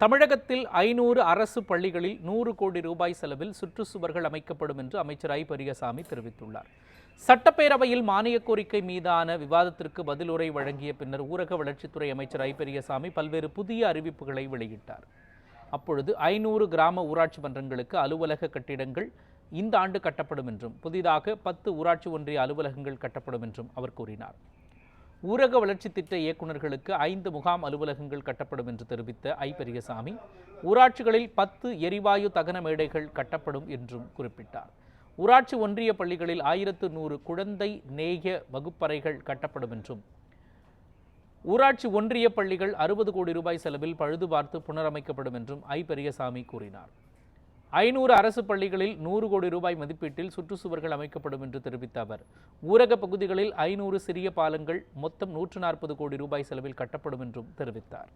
தமிழகத்தில் ஐநூறு அரசு பள்ளிகளில் நூறு கோடி ரூபாய் செலவில் சுற்றுச்சுவர்கள் அமைக்கப்படும் என்று அமைச்சர் ஐ. பெரியசாமி தெரிவித்துள்ளார். சட்டப்பேரவையில் மானிய கோரிக்கை மீதான விவாதத்திற்கு பதிலுரை வழங்கிய பின்னர் ஊரக வளர்ச்சித்துறை அமைச்சர் ஐ. பெரியசாமி பல்வேறு புதிய அறிவிப்புகளை வெளியிட்டார். அப்பொழுது ஐநூறு கிராம ஊராட்சி மன்றங்களுக்கு அலுவலக கட்டிடங்கள் இந்த ஆண்டு கட்டப்படும் என்றும் புதிதாக பத்து ஊராட்சி ஒன்றிய அலுவலகங்கள் கட்டப்படும் என்றும் அவர் கூறினார். ஊரக வளர்ச்சி திட்ட இயக்குநர்களுக்கு ஐந்து முகாம் அலுவலகங்கள் கட்டப்படும் என்று தெரிவித்த ஐ பெரியசாமி ஊராட்சிகளில் பத்து எரிவாயு தகன மேடைகள் கட்டப்படும் என்றும் குறிப்பிட்டார். ஊராட்சி ஒன்றிய பள்ளிகளில் ஆயிரத்து நூறு குழந்தை நேய வகுப்பறைகள் கட்டப்படும் என்றும் ஊராட்சி ஒன்றிய பள்ளிகள் அறுபது கோடி ரூபாய் செலவில் பழுது பார்த்து புனரமைக்கப்படும் என்றும் ஐ பெரியசாமி கூறினார். ஐநூறு அரசு பள்ளிகளில் நூறு கோடி ரூபாய் மதிப்பீட்டில் சுற்றுச்சுவர்கள் அமைக்கப்படும் என்று தெரிவித்த அவர் ஊரக பகுதிகளில் ஐநூறு சிறிய பாலங்கள் மொத்தம் நூற்று நாற்பது கோடி ரூபாய் செலவில் கட்டப்படும் என்றும் தெரிவித்தார்.